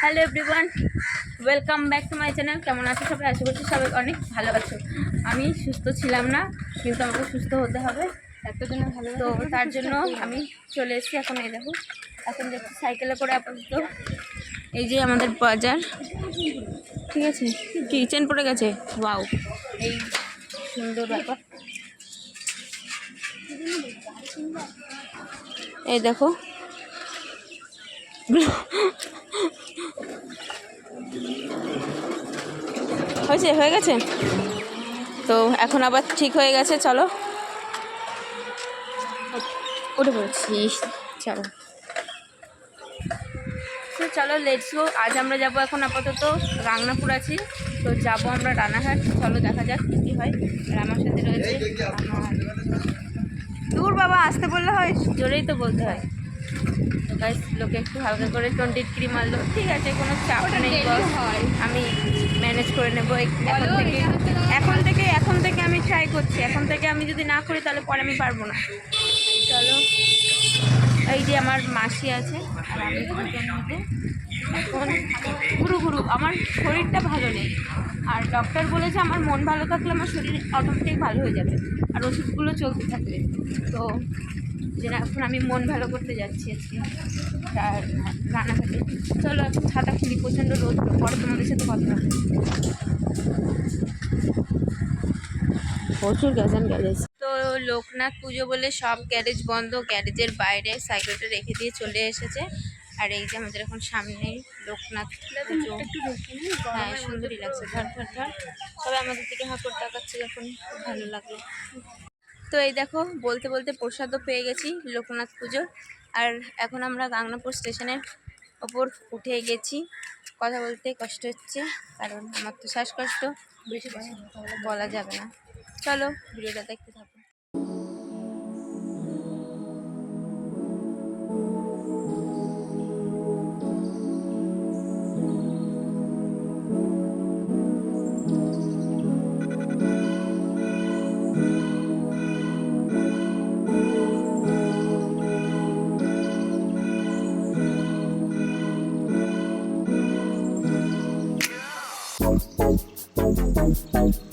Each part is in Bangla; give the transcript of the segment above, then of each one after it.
Hello everyone welcome back to my channel কেমন আছো সবাই? আশা করছি সবাই অনেক ভালো আছো। আমি সুস্থ ছিলাম না কিন্তু আমাকে সুস্থ হতে হবে। এতদিন ভালো তো তার জন্য আমি চলে এসেছি এখন এই দেখো এখন যাচ্ছি সাইকেলে করে আপাতত। এই যে আমাদের বাজার। ঠিক আছে। কি চেন পড়ে গেছে। ওয়াও এই সুন্দর ব্যাপার। এই দেখো। হয়েছে, হয়ে গেছে? তো এখন আবার ঠিক হয়ে গেছে, চলো। উঠে পড়েছি, চলো। চলো লেটস গো আজ আমরা যাব এখন আপাতত রাংনাপুর আছি। তো যাব আমরা রানাঘাট। চলো, দেখা যাক কী হয়। আর আমার সাথে রয়েছে দূর বাবা, আসতে বললে হয়? জোরেই তো বলতে হয়। তো গাইস লোকে একটু হালকা করে টোয়েন্টি থ্রি মারলো ঠিক আছে কোনো চাপ নেই। হয়। আমি ম্যানেজ করে নেব এখন থেকে এখন থেকে এখন থেকে আমি ট্রাই করছি। এখন থেকে আমি যদি না করি তাহলে পরে আমি পারব না। চলো এই যে আমার মাসি আছে আর আমি দুজন মধ্যে এখন ঘুরু ঘুরু আমার শরীরটা ভালো নেই। আর ডক্টর বলেছে আমার মন ভালো থাকলে আমার শরীর অটোমেটিক ভালো হয়ে যাবে। আর ওষুধগুলো চলতে থাকবে তো যেন এখন আমি মন ভালো করতে যাচ্ছি আজকে। আর রান্নাঘাটে চলো এখন ছাতা খুলি প্রচণ্ড রোদ পরে তোমাদের সাথে কথা হবে। প্রচুর গ্যাজান গ্যারেজ। তো লোকনাথ পুজো বলে সব গ্যারেজ বন্ধ গ্যারেজের বাইরে সাইকেলটা রেখে দিয়ে চলে এসেছে। আর এই যে আমাদের এখন সামনেই লোকনাথ পুজো। হ্যাঁ সুন্দরই লাগছে। ধর ধর ধর। সবাই আমাদের দিকে হাঁকর তাকাচ্ছে যখন খুব ভালো লাগল। তো এই দেখো, বলতে বলতে প্রসাদও পেয়ে গেছি লোকনাথ পুজোর। আর এখন আমরা গাংনাপুর স্টেশনের ওপর উঠে গেছি। কথা বলতে কষ্ট হচ্ছে, কারণ আমার তো শ্বাসকষ্ট বলা যাবে না। চলো, ভিডিওটা দেখতে থাকো। ট্রেনে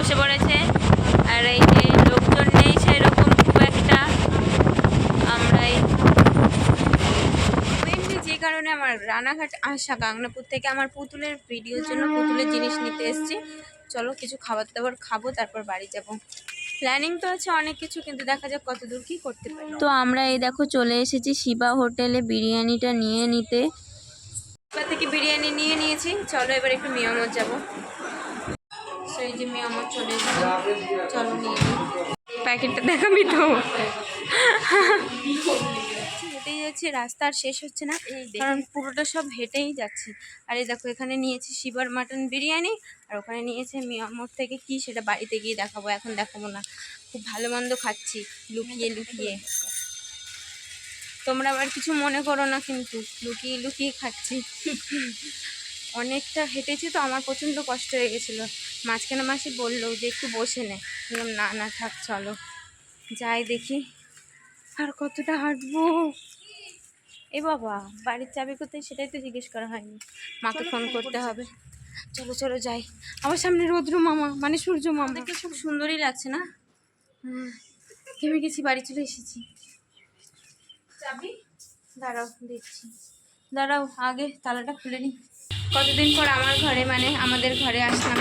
বসে পড়েছে। আর এই যে লোকজন নেই সেরকম খুব একটা। আমরাই মেনলি যে কারণে আমার রানাঘাট আসা গাংনাপুর থেকে আমার পুতুলের ভিডিওর জন্য পুতুলের জিনিস নিতে এসেছি। চলো কিছু খাবার দাবার খাব তারপর বাড়ি যাব। প্ল্যানিং তো আছে অনেক কিছু কিন্তু দেখা যাক কত দূর কি করতে পারি। তো আমরা এই দেখো চলে এসেছি শিবা হোটেলে বিরিয়ানিটা নিয়ে নিতে। থেকে বিরিয়ানি নিয়ে নিয়েছি। চলো এবার একটু মিয়ামত যাব। সেই যে মিয়ামত চলে এসেছি। চলো নিয়ে প্যাকেটটা দেখাবি তো। হেঁটেই যাচ্ছি রাস্তা আর শেষ হচ্ছে না। কারণ পুরোটা সব হেঁটেই যাচ্ছি। আর এই দেখো এখানে নিয়েছি শিবার মাটন বিরিয়ানি আর ওখানে নিয়েছে মিয়ামোর থেকে কি সেটা বাড়িতে গিয়ে দেখাবো এখন দেখাবো না। খুব ভালো মন্দ খাচ্ছি লুকিয়ে লুকিয়ে। তোমরা আবার কিছু মনে করো না কিন্তু লুকিয়ে লুকিয়ে খাচ্ছি। অনেকটা হেঁটেছি তো আমার প্রচণ্ড কষ্ট হয়ে গেছিল। মাঝখানে মাসি বলল যে একটু বসে নে। বললাম না না থাক চলো। যাই দেখি আর কতটা হাঁটবো। এ বাবা বাড়ির চাবি কোথায় সেটাই তো জিজ্ঞেস করা হয়নি। মাকে ফোন করতে হবে। চলো চলো যাই। আমার সামনে রৌদ্র মামা মানে সূর্য মামা। দেখে খুব সুন্দরই লাগছে না? থেমে গেছি বাড়ি চলে এসেছি। চাবি? দাঁড়াও দেখছি। দাঁড়াও আগে তালাটা খুলে নি। কতদিন পর আমার ঘরে মানে আমাদের ঘরে আসলাম।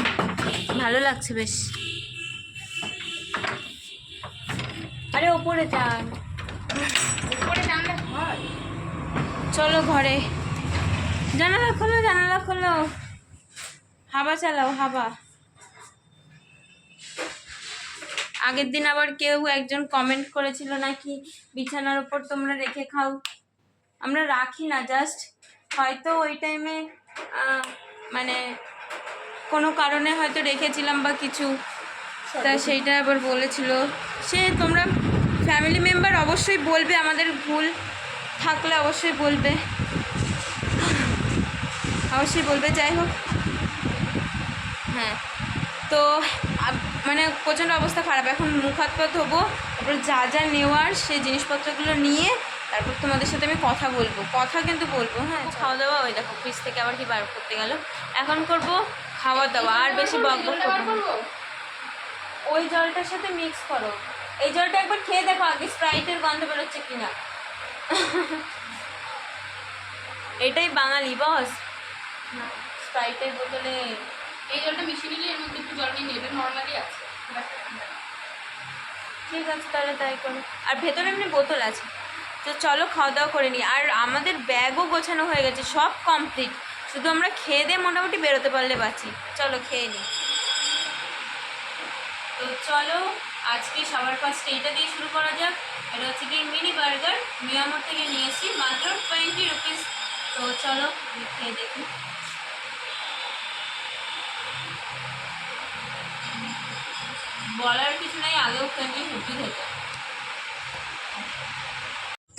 ভালো লাগছে বেশ। আরে ওপরে যান। উপরে জানলে চলো ঘরে। জানালা খোলো জানালা খোলো। হাবা চালাও হাবা। আগের দিন আবার কেউ একজন কমেন্ট করেছিল নাকি বিছানার উপর তোমরা রেখে খাও। আমরা রাখি না জাস্ট হয়তো ওই টাইমে মানে কোনো কারণে হয়তো রেখেছিলাম বা কিছু। তা সেইটা আবার বলেছিল। সে তোমরা ফ্যামিলি মেম্বার অবশ্যই বলবে আমাদের ভুল থাকলে অবশ্যই বলবে। অবশ্যই বলবে যাই হোক। হ্যাঁ তো মানে প্রচণ্ড অবস্থা খারাপ। এখন মুখ হাত পা ধোবো তারপর যা যা নেওয়ার সেই জিনিসপত্রগুলো নিয়ে তারপর তোমাদের সাথে আমি কথা বলব। কথা কিন্তু বলব হ্যাঁ খাওয়া দাওয়া ওই দেখো ফ্রিজ থেকে আবার কি বার করতে গেল। এখন করব খাওয়া দাওয়া আর বেশি বক বক ওই জলটার সাথে মিক্স করো। এই জলটা একবার খেয়ে দেখো আগে স্প্রাইটের গন্ধ বেরোচ্ছে কিনা। এটাই বাঙালি বস। স্প্রাইটের বোতলে এই জলটা মিশিয়ে নিলে এর মধ্যে একটু জল নিয়ে নেবে নর্মালি আছে। ঠিক আছে তাহলে তাই করো। আর ভেতরে এমনি বোতল আছে। তো চলো খাওয়া দাওয়া করে নিই। আর আমাদের ব্যাগও গোছানো হয়ে গেছে সব কমপ্লিট শুধু আমরা খেয়ে দিয়ে মোটামুটি বেরোতে পারলে বাঁচি। চলো খেয়ে নিই তো চলো, আজকে সবার ফার্স্টে এটা দিয়ে শুরু করা যাক। এটা হচ্ছে কি মিনি বার্গার। মিয়ামোর থেকে নিয়ে এসেছি, মাত্র টোয়েন্টি রুপিস তো চলো খেয়ে দেখি। বলার কিছু নেই, আগেও টোয়েন্টি রুপিস হতো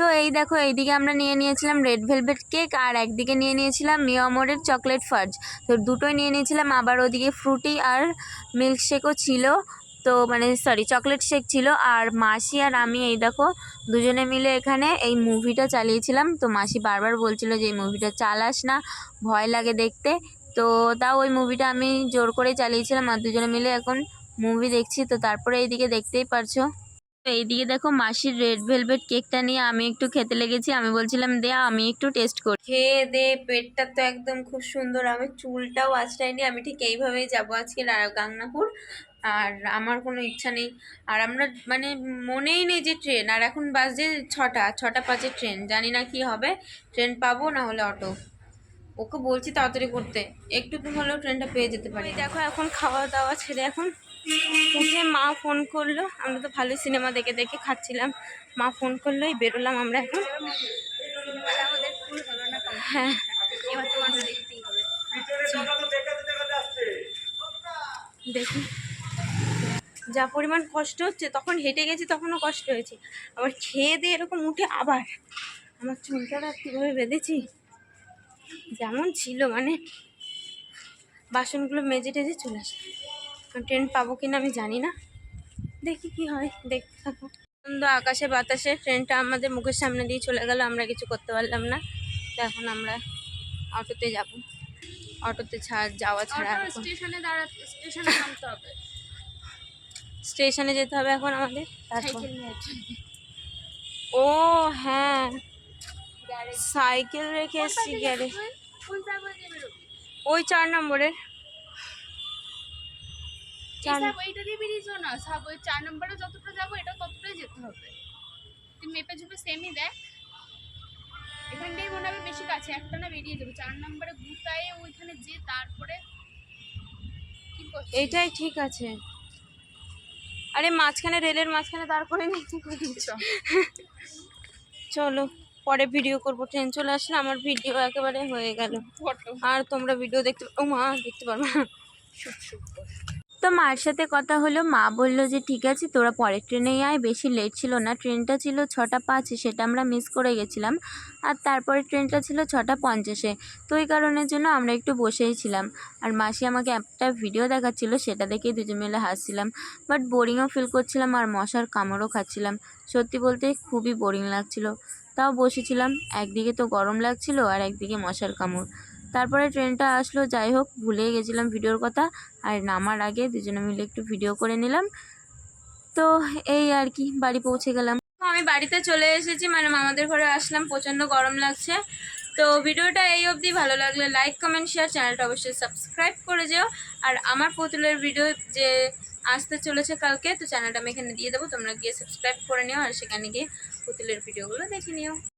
তো এই দেখো, এইদিকে আমরা নিয়ে নিয়েছিলাম রেড ভেলভেট কেক আর একদিকে নিয়ে নিয়েছিলাম মিয়ামোরের চকলেট ফার্জ তো দুটোই নিয়ে নিয়েছিলাম, আবার ওদিকে ফ্রুটি আর মিল্কশেকও ছিল। তো মানে সরি চকলেট শেক ছিল। আর মাসি আর আমি, এই দেখো, দুজনে মিলে এখানে এই মুভিটা চালিয়েছিলাম। তো মাসি বারবার বলছিল যে, এই মুভিটা চালাস না, ভয় লাগে দেখতে। তো তাও ওই মুভিটা আমি জোর করে চালিয়েছিলাম আর দুজনে মিলে এখন মুভি দেখছি। তো তারপরে এইদিকে দেখতেই পারছ। এইদিকে দেখো মাসির রেড ভেলভেট কেকটা নিয়ে আমি একটু খেতে লেগেছি। আমি বলছিলাম দে আমি একটু টেস্ট করি খেয়ে দে পেটটা তো একদম খুব সুন্দর। আমি চুলটাও আঁচড়াইনি আমি ঠিক এইভাবেই যাব আজকে গাংনাপুর। আর আমার কোনো ইচ্ছা নেই। আর আমরা মানে মনেই নেই যে ট্রেন আর এখন বাজে ছটা ছটা পাঁচে ট্রেন জানি না কি হবে। ট্রেন পাবো না হলে অটো ওকে বলছি তাড়াতাড়ি করতে। একটু তো হলেও ট্রেনটা পেয়ে যেতে পারি। দেখো এখন খাওয়া দাওয়া ছেড়ে এখন উঠে মা ফোন করল। আমরা তো ভালো সিনেমা দেখে দেখে খাচ্ছিলাম। মা ফোন করল, এই বেরোলাম আমরা এখন। হ্যাঁ। দেখি যা পরিমাণ কষ্ট হচ্ছে, তখন হেঁটে গেছি, তখনও কষ্ট হয়েছে। আবার খেয়ে দিয়ে এরকম উঠে আবার। আমার চুলটাটা কীভাবে বেঁধেছি? যেমন ছিল মানে। বাসনগুলো মেজে টেজে চলে আসে। ট্রেন পাবো কিনা আমি জানি না। দেখি কি হয় দেখতে থাকো। সুন্দর আকাশে বাতাসে ট্রেনটা আমাদের মুখের সামনে দিয়ে চলে গেল আমরা কিছু করতে পারলাম না। তো এখন আমরা অটোতে যাব। অটোতে ছাড় যাওয়া ছাড়া স্টেশনে দাঁড়াতে স্টেশনে নামতে হবে। স্টেশনে যেতে হবে এখন আমাদের ও হ্যাঁ। সাইকেল রেখে এসছি গ্যারে কোন সাইকেল দিয়ে বেরোবি ওই চার নম্বরের। চার এইটা দিয়ে বেরিয়েছো না। সাব ওই চার নম্বরে যতটা যাব এটা ততটাই যেতে হবে। তুই মেপে ঝুপে সেমই দেখ। এখানটাই মনে হবে বেশি কাছে একটা না বেরিয়ে যাবে। চার নম্বরে ওইখানে যে তারপরে করছিস? ঠিক আছে। আরে মাঝখানে রেলের মাঝখানে তারপরে নেই কি করিস? চলো পরে ভিডিও করব। ট্রেন চলে আসলে আমার ভিডিও একেবারে হয়ে গেল। ফটো। আর তোমরা ভিডিও দেখতে ও মা দেখতে পারবে না। তো মার সাথে কথা হলো, মা বলল যে, ঠিক আছে, তোরা পরের ট্রেনেই আয়, বেশি লেট ছিল না। ট্রেনটা ছিল ছটা পাঁচে, সেটা আমরা মিস করে গেছিলাম। আর তারপরে ট্রেনটা ছিল ছটা পঞ্চাশে। তো এই কারণের জন্য আমরা একটু বসেই ছিলাম। আর মাসি আমাকে একটা ভিডিও দেখাচ্ছিল, সেটা দেখেই দুজন মিলে হাসছিলাম। বাট বোরিংও ফিল করছিলাম আর মশার কামড়ও খাচ্ছিলাম। সত্যি বলতে খুবই বোরিং লাগছিল। তাও বসেছিলাম, একদিকে তো গরম লাগছিল আর একদিকে মশার কামড়। তারপরে ট্রেনটা আসলো, যাই হোক, ভুলে গেছিলাম ভিডিওর কথা। আর নামার আগে দুজনে মিলে একটু ভিডিও করে নিলাম। তো এই আর কি, বাড়ি পৌঁছে গেলাম। আমি বাড়িতে চলে এসেছি মানে মামাদের ঘরে আসলাম, প্রচণ্ড গরম লাগছে। তো ভিডিওটা এই অবধি, ভালো লাগলে লাইক কমেন্ট শেয়ার চ্যানেলটা অবশ্যই সাবস্ক্রাইব করে যেও। আর আমার পুতুলের ভিডিও যে আসতে চলেছে কালকে, তো চ্যানেলটা আমি এখানে দিয়ে দেবো, তোমরা গিয়ে সাবস্ক্রাইব করে নিও আর সেখানে গিয়ে পুতুলের ভিডিওগুলো দেখে নিও।